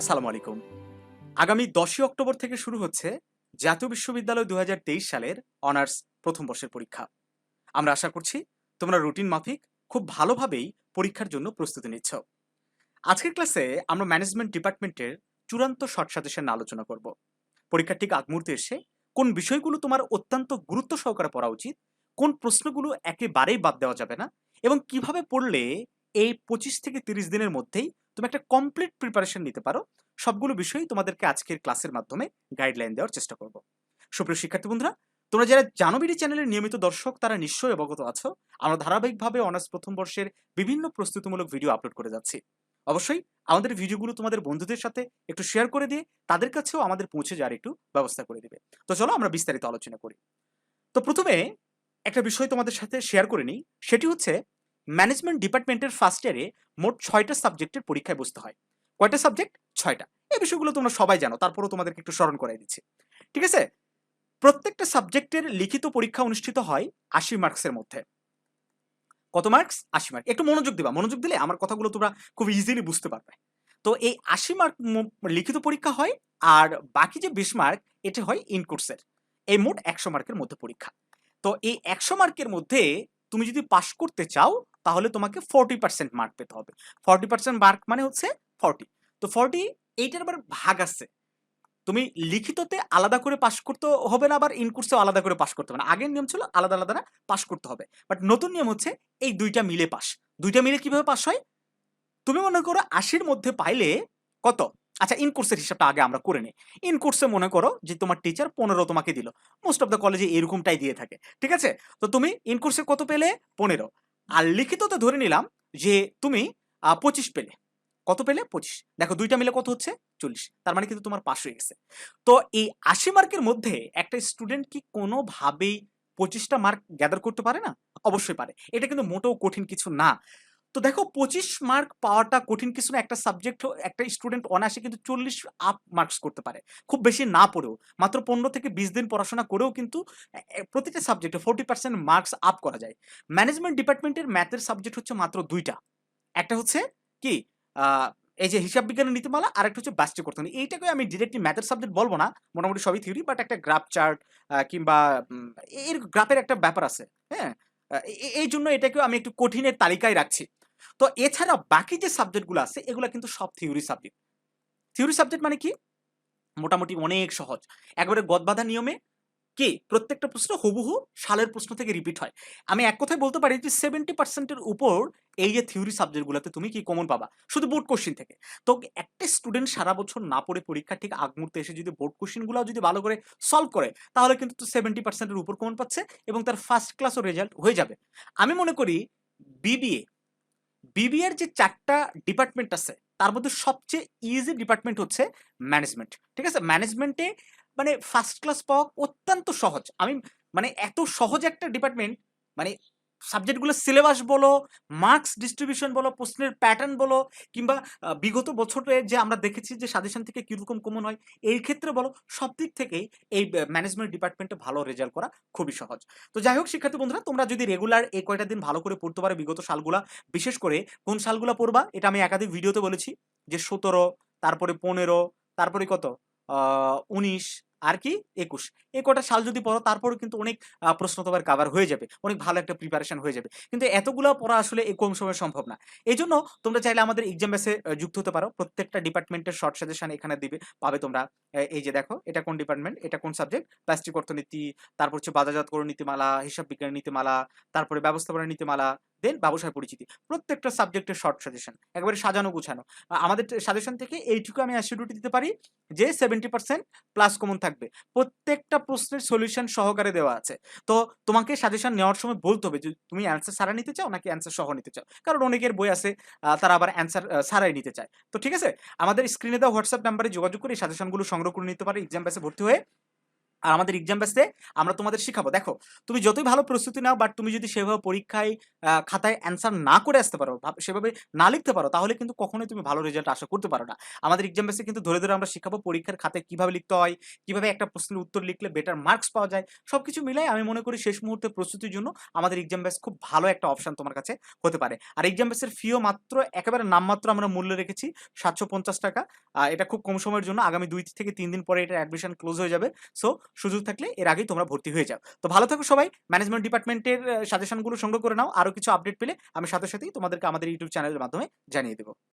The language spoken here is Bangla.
আসসালামু আলাইকুম। আগামী দশই অক্টোবর থেকে শুরু হচ্ছে জাতীয় বিশ্ববিদ্যালয় দু সালের অনার্স প্রথম বর্ষের পরীক্ষা। আমরা আশা করছি তোমরা রুটিন মাফিক খুব ভালোভাবেই পরীক্ষার জন্য প্রস্তুতি নিচ্ছ। আজকের ক্লাসে আমরা ম্যানেজমেন্ট ডিপার্টমেন্টের চূড়ান্ত শর্ট সাজেশন আলোচনা করব। পরীক্ষার ঠিক আগ মুহূর্তে এসে কোন বিষয়গুলো তোমার অত্যন্ত গুরুত্ব সহকারে পড়া উচিত, কোন প্রশ্নগুলো একেবারেই বাদ দেওয়া যাবে না এবং কীভাবে পড়লে এই পঁচিশ থেকে তিরিশ দিনের মধ্যেই তুমি একটা কমপ্লিট প্রিপারেশন নিতে পারো। সবগুলো বিষয় তোমাদেরকে আজকের ক্লাসের মাধ্যমে গাইডলাইন দেওয়ার চেষ্টা করব। সুপ্রিয় শিক্ষার্থী বন্ধুরা, তোমরা যারা জানবিডি চ্যানেলের নিয়মিত দর্শক, তারা নিশ্চয়ই অবগত আছো। আমরা ধারাবাহিকভাবে অনার্স প্রথম বর্ষের বিভিন্ন প্রস্তুতিমূলক ভিডিও আপলোড করে যাচ্ছি। অবশ্যই আমাদের ভিডিওগুলো তোমাদের বন্ধুদের সাথে একটু শেয়ার করে দিয়ে তাদের কাছেও আমাদের পৌঁছে যাওয়ার একটু ব্যবস্থা করে দিবে। তো চলো আমরা বিস্তারিত আলোচনা করি। তো প্রথমে একটা বিষয় তোমাদের সাথে শেয়ার করে নিই, সেটি হচ্ছে ম্যানেজমেন্ট ডিপার্টমেন্টের ফার্স্ট ইয়ারে মোট ছয়টা সাবজেক্টের পরীক্ষায় বসতে হয়। কয়টা সাবজেক্ট ছয়টা। এই বিষয়গুলো তোমরা সবাই জানো, তারপরও তোমাদেরকে একটু স্মরণ করাই দিচ্ছি। ঠিক আছে? প্রত্যেকটা সাবজেক্টের লিখিত পরীক্ষা অনুষ্ঠিত হয় আশি মার্কসের মধ্যে। কত মার্কস? আশি মার্ক। একটু মনোযোগ দিবা। মনোযোগ দিলে আমার কথাগুলো তোমরা খুব ইজিলি বুঝতে পারবে। তো এই আশি মার্ক লিখিত পরীক্ষা হয় আর বাকি যে বিশ মার্ক, এটি হয় ইন কোর্সের এই মোট একশো মার্কের মধ্যে পরীক্ষা। তো এই একশো মার্কের মধ্যে তুমি যদি পাশ করতে চাও তাহলে তোমাকে ফর্টি পার্সেন্ট মার্ক পেতে হবে। ফর্টি পার্সেন্ট মার্ক মানে হচ্ছে ফর্টি তো ফর্টি এইটার আবার ভাগ আছে। তুমি লিখিততে আলাদা করে পাশ করতে হবে না, আবার ইনকোর্সেও আলাদা করে পাশ করতে হবে না। আগের নিয়ম ছিল আলাদা আলাদা না পাশ করতে হবে। বাট নতুন নিয়ম হচ্ছে এই দুইটা মিলে পাস দুইটা মিলে কীভাবে পাস হয়? তুমি মনে করো আশির মধ্যে পাইলে কত? আচ্ছা ইন কোর্সের হিসাবটা আগে আমরা করে নিই। ইন কোর্সে মনে করো যে তোমার টিচার পনেরো তোমাকে দিল। মোস্ট অফ দ্য কলেজে এরকমটাই দিয়ে থাকে। ঠিক আছে? তো তুমি ইন কোর্সে কত পেলে? পনেরো। আর লিখিততে ধরে নিলাম যে তুমি পঁচিশ পেলে। কত পেলে? পঁচিশ। দেখো, দুইটা মিলে কত হচ্ছে? চল্লিশ। তার মানে কিন্তু তোমার পাশ হয়ে গেছে। তো এই আশি মার্কের মধ্যে একটা স্টুডেন্ট কি কোনোভাবেই পঁচিশটা মার্ক গ্যাদার করতে পারে না? অবশ্যই পারে। এটা কিন্তু মোটেও কঠিন কিছু না। তো দেখো পঁচিশ মার্ক পাওয়াটা কঠিন কিছু না, একটা সাবজেক্ট একটা স্টুডেন্ট অনায়াসে কিন্তু চল্লিশ আপ মার্কস করতে পারে। খুব বেশি না পড়েও, মাত্র পনেরো থেকে বিশ দিন পড়াশোনা করেও কিন্তু প্রতিটা সাবজেক্টে ফোর্টি পার্সেন্ট মার্কস আপ করা যায়। ম্যানেজমেন্ট ডিপার্টমেন্টের ম্যাথের সাবজেক্ট হচ্ছে মাত্র দুইটা। একটা হচ্ছে কি এই যে হিসাব বিজ্ঞানের নীতিমালা আর একটা হচ্ছে বাস্টি করতে এইটাকে আমি ডিরেক্টলি ম্যাথের সাবজেক্ট বলব না, মোটামুটি সবই থিওরি বাট একটা গ্রাফ চার্ট কিংবা এর গ্রাফের একটা ব্যাপার আছে হ্যাঁ? এই জন্য এটাকেও আমি একটু কঠিনের তালিকায় রাখছি। তো এছাড়া বাকি যে সাবজেক্টগুলো আছে, এগুলো কিন্তু সব থিওরি সাবজেক্ট। থিওরি সাবজেক্ট মানে কি? মোটামুটি অনেক সহজ। একবারে গদবাধা নিয়মে কি? প্রত্যেকটা প্রশ্ন হুবহু সালের প্রশ্ন থেকে রিপিট হয়। আমি এক কথায় বলতে পারি যে সেভেন্টি পার্সেন্টের উপর এই যে থিওরি সাবজেক্টগুলোতে তুমি কি কমন পাবা? শুধু বোর্ড কোশ্চিন থেকে। তো একটা স্টুডেন্ট সারা বছর না পড়ে পরীক্ষা ঠিক আগ মুহূর্তে এসে যদি বোর্ড কোশ্চিনগুলো যদি ভালো করে সলভ করে, তাহলে কিন্তু সেভেন্টি পার্সেন্টের উপর কমন পাচ্ছে এবং তার ফার্স্ট ক্লাসও রেজাল্ট হয়ে যাবে। আমি মনে করি বিবিএ বিবিএর যে চারটা ডিপার্টমেন্ট আছে, তার মধ্যে সবচেয়ে ইজি ডিপার্টমেন্ট হচ্ছে ম্যানেজমেন্ট ঠিক আছে? ম্যানেজমেন্টে মানে ফার্স্ট ক্লাস পাওয়া অত্যন্ত সহজ। আমি মানে এত সহজ একটা ডিপার্টমেন্ট মানে সাবজেক্টগুলো সিলেবাস বলো মার্কস ডিস্ট্রিবিউশন বলো, প্রশ্নের প্যাটার্ন বলো, কিংবা বিগত বছরে যে আমরা দেখেছি যে সাজেশন থেকে কীরকম কমন হয়, এই ক্ষেত্রে বলো সব দিক থেকেই এই ম্যানেজমেন্ট ডিপার্টমেন্টে ভালো রেজাল্ট করা খুবই সহজ। তো যাই হোক, শিক্ষার্থী বন্ধুরা, তোমরা যদি রেগুলার এই কয়টা দিন ভালো করে পড়তে পারো, বিগত সালগুলা, বিশেষ করে কোন সালগুলা পড়বা, এটা আমি একাধিক ভিডিওতে বলেছি, যে সতেরো, তারপরে পনেরো, তারপরে কত? উনিশ আর কি একুশ। এই কটা সাল যদি পড়ো তারপরে কিন্তু অনেক প্রশ্ন তোমার কাভার হয়ে যাবে। অনেক ভালো একটা প্রিপারেশন হয়ে যাবে। কিন্তু এতগুলো পড়া আসলে কম সময়ে সম্ভব না। এই জন্য তোমরা চাইলে আমাদের এক্সাম বেসে যুক্ত হতে পারো। প্রত্যেকটা ডিপার্টমেন্টের শর্ট সাজেশন এখানে দিবে। পাবে তোমরা এই যে দেখো, এটা কোন ডিপার্টমেন্ট এটা কোন সাবজেক্ট প্লাস্টিক অর্থনীতি, তারপর হচ্ছে বাজারজাতকরণ নীতিমালা, হিসাব বিজ্ঞান নীতিমালা, তারপরে ব্যবস্থাপনা নীতিমালা দেন ব্যবসায় পরিচিতি। প্রত্যেকটা সাবজেক্টের শর্ট সাজেশন একবারে সাজানো গুছানো। আমাদের সাজেশন থেকে এইটুকু আমি অ্যাসিডিউটি দিতে পারি যে সেভেন্টি পার্সেন্ট প্লাস কমন থাকবে। প্রত্যেকটা প্রশ্নের সলিউশন সহকারে দেওয়া আছে। তো তোমাকে সাজেশন নেওয়ার সময় বলতে হবে যে, তুমি অ্যান্সার সারা নিতে চাও নাকি অ্যান্সার সহ নিতে চাও? কারণ অনেকের বই আছে তারা আবার অ্যান্সার সারাই নিতে চায়। তো ঠিক আছে? আমাদের স্ক্রিনে দেওয়া হোয়াটসঅ্যাপ নাম্বারে যোগাযোগ করে এই সাজেশনগুলো সংগ্রহ করে নিতে পারে এক্সাম বেসে ভর্তি হয়ে। আর আমাদের এক্সাম বেসে আমরা তোমাদের শিখাবো। দেখো, তুমি যতই ভালো প্রস্তুতি নাও বাট তুমি যদি সেভাবে পরীক্ষায় খাতায় অ্যান্সার না করে আসতে পারো সেভাবে না লিখতে পারো, তাহলে কিন্তু কখনোই তুমি ভালো রেজাল্ট আশা করতে পারো না। আমাদের এক্সাম বেসে কিন্তু ধরে ধরে আমরা শিখাবো পরীক্ষার খাতায় কীভাবে লিখতে হয়, কীভাবে একটা প্রশ্নের উত্তর লিখলে বেটার মার্কস পাওয়া যায়, সবকিছু মিলাই আমি মনে করি শেষ মুহূর্তে প্রস্তুতির জন্য আমাদের এক্সাম বেস খুব ভালো একটা অপশন তোমার কাছে হতে পারে। আর এক্সাম বেসের ফিও মাত্র একেবারে নামমাত্র আমরা মূল্য রেখেছি সাতশো পঞ্চাশ টাকা এটা খুব কম সময়ের জন্য, আগামী দুই থেকে তিন দিন পরে এটা অ্যাডমিশন ক্লোজ হয়ে যাবে। সো সুযোগ থাকলে এর আগেই তোমরা ভর্তি হয়ে যাও। তো ভালো থাকো সবাই। ম্যানেজমেন্ট ডিপার্টমেন্টের সাজেশনগুলো সংগ্রহ করে নাও। আরও কিছু আপডেট পেলে আমি সাথে সাথেই তোমাদেরকে আমাদের ইউটিউব চ্যানেলের মাধ্যমে জানিয়ে দেবো।